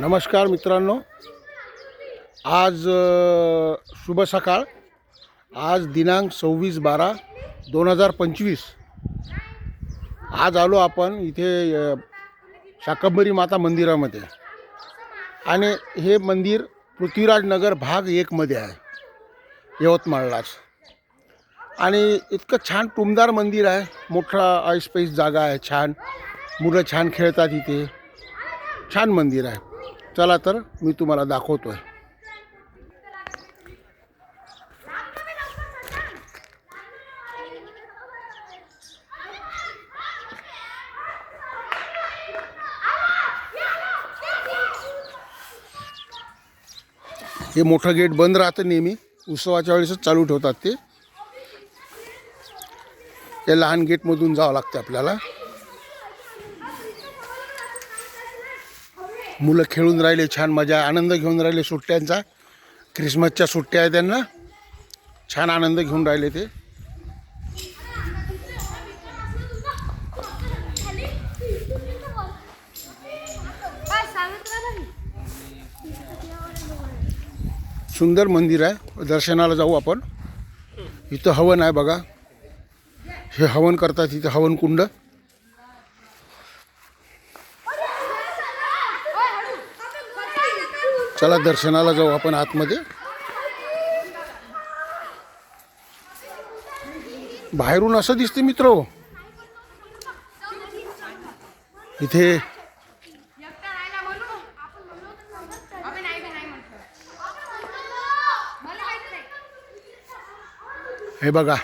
नमस्कार मित्रांनो. आज शुभ सकाळ. आज दिनांक सव्वीस बारा दोन हजार पंचवीस. आज आलो आपण इथे अ, शाकंभरी माता मंदिरामध्ये. आणि हे मंदिर पृथ्वीराज नगर भाग एकमध्ये आहे यवतमाळलाच. आणि इतकं छान टुमदार मंदिर आहे. मोठा ऐसपैस जागा आहे छान. मुलं छान खेळतात इथे. छान मंदिर आहे. चला तर मी तुम्हाला दाखवतो आहे हे मोठं गेट बंद राहतं नेहमी. उत्सवाच्या वेळेसच चालू ठेवतात ते. या लहान गेटमधून जावं लागतं आपल्याला. मुलं खेळून राहिले छान मजा आनंद घेऊन राहिले सुट्ट्यांचा. क्रिसमसच्या सुट्ट्या आहे त्यांना. छान आनंद घेऊन राहिले ते. सुंदर मंदिर आहे. दर्शनाला जाऊ आपण. इथं हवन आहे बघा. हे हवन करतात इथं हवन चला दर्शनाला जाऊ आपण आतमध्ये. बाहेरून असं दिसते मित्र हो. इथे हे बघा.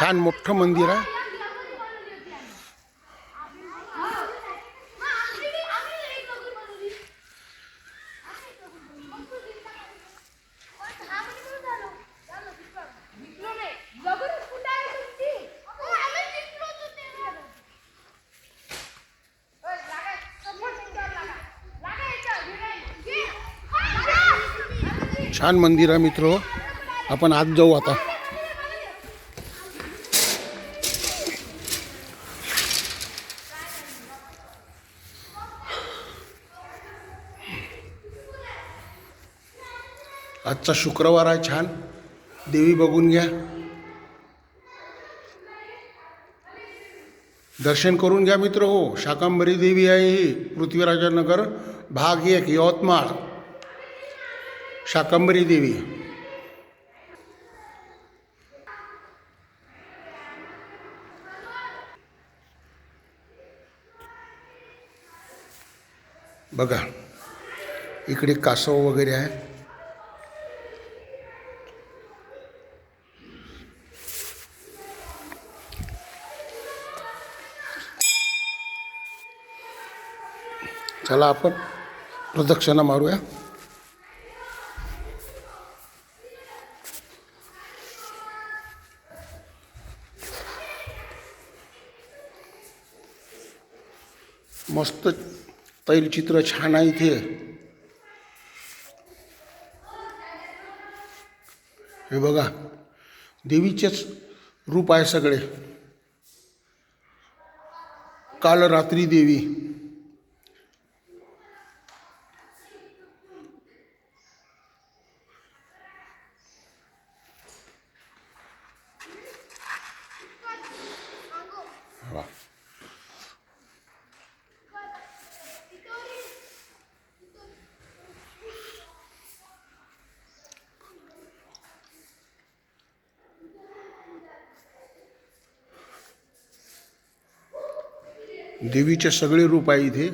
छान मोठं मंदिर आहे. छान मंदिर आहे मित्र. आपण आत जाऊ आता. आजचा शुक्रवार आहे छान. देवी बघून घ्या. दर्शन करून घ्या मित्र हो. शाकांबरी देवी आहे ही पृथ्वीराजनगर. भाग एक यवतमाळ. शाकंबरी देवी. बघा इकडे कासव वगैरे आहे. चला आपण प्रदक्षिणा मारूया. मस्त तैलचित्र छान आहे इथे. हे बघा देवीचेच रूप आहे सगळे. काल रात्री देवी. वा. देवीचे सगळे रूप आहे इथे.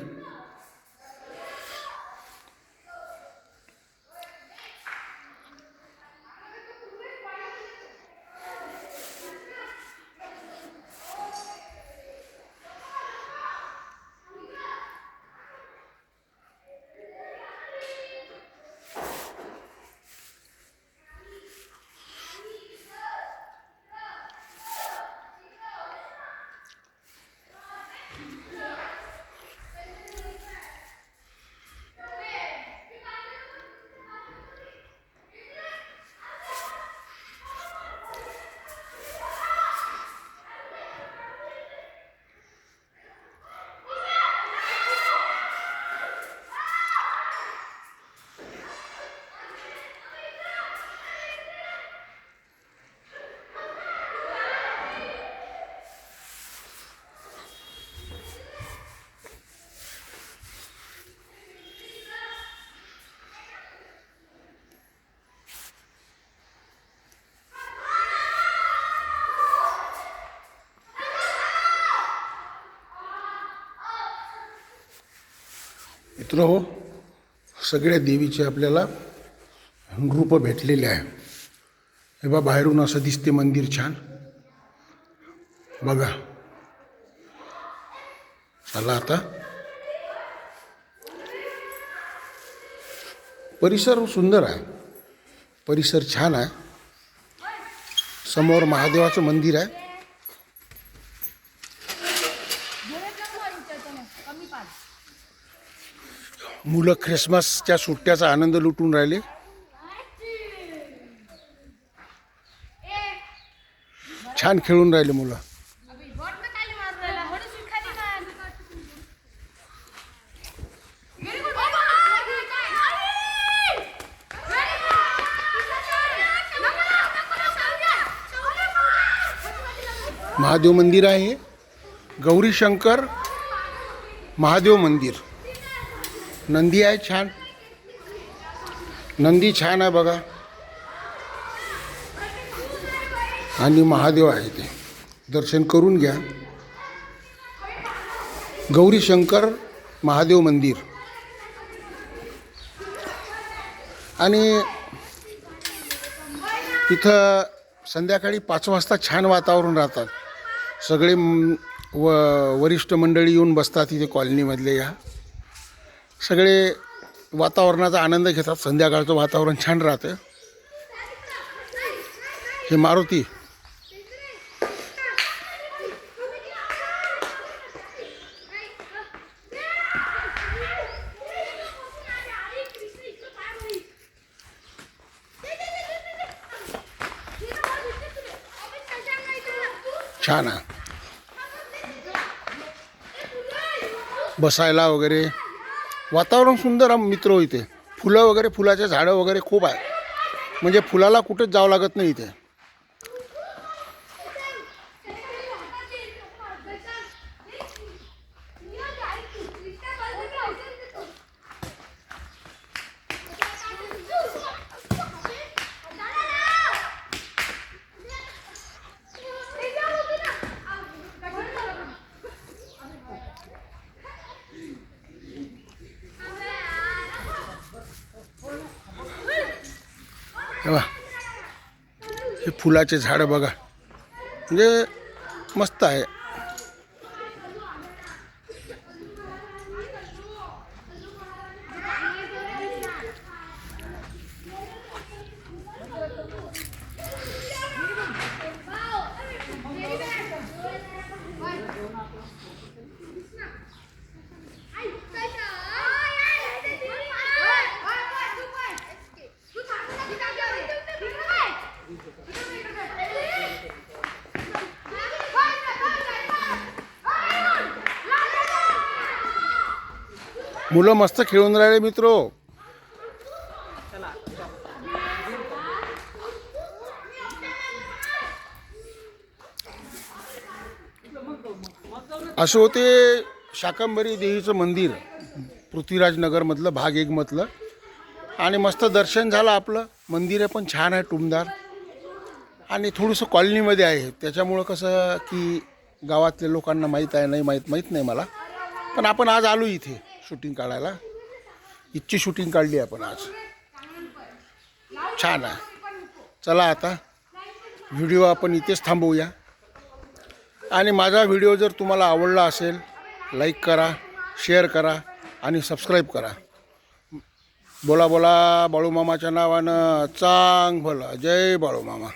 मित्र हो सगळ्या देवीचे आपल्याला रूप भेटलेले आहे. हे बा बाहेरून असं दिसते मंदिर छान. बघा. चला आता. परिसर सुंदर आहे. परिसर छान आहे. समोर महादेवाचं मंदिर आहे. मुलं ख्रिसमसच्या सुट्ट्याचा आनंद लुटून राहिले. छान खेळून राहिले मुलं. महादेव मंदिर आहे. गौरीशंकर गौरी शंकर महादेव मंदिर. नंदी आहे छान. नंदी छान आहे बघा. आणि महादेव आहे ते. दर्शन करून घ्या. गौरी शंकर महादेव मंदिर. आणि तिथं संध्याकाळी पाच वाजता छान वातावरण राहतात. सगळे व वरिष्ठ मंडळी येऊन बसतात इथे कॉलनीमधले या. सगळे वातावरणाचा आनंद घेतात. संध्याकाळचं वातावरण छान राहतं. हे मारुती. छान आहे. बसायला वगैरे वातावरण सुंदर आहे मित्र हो इथे. फुलं वगैरे फुलाचे झाडं वगैरे खूप आहे. म्हणजे फुलाला कुठेच जावं लागत नाही इथे. हे फुलाचे झाडं बघा. म्हणजे मस्त आहे. मुलं मस्त खेळून राहिले मित्र. असं होते शाकंबरी देवीचं मंदिर पृथ्वीराजनगरमधलं भाग एकमधलं. आणि मस्त दर्शन झालं आपलं. मंदिर आहे पण छान आहे टुमदार आणि थोडंसं कॉलनीमध्ये आहे. त्याच्यामुळं कसं की गावातल्या लोकांना माहीत आहे नाही माहीत माहीत नाही मला. पण आपण आज आलो इथे. शूटिंग काढायला. इथची शूटिंग काढली आपण आज. छान आहे. चला आता. व्हिडिओ आपण इथेच थांबवूया. आणि माझा व्हिडिओ जर तुम्हाला आवडला असेल लाईक करा शेअर करा आणि सबस्क्राईब करा. बोला बोला बाळूमामाच्या नावानं चांग भलं जय बाळूमामा.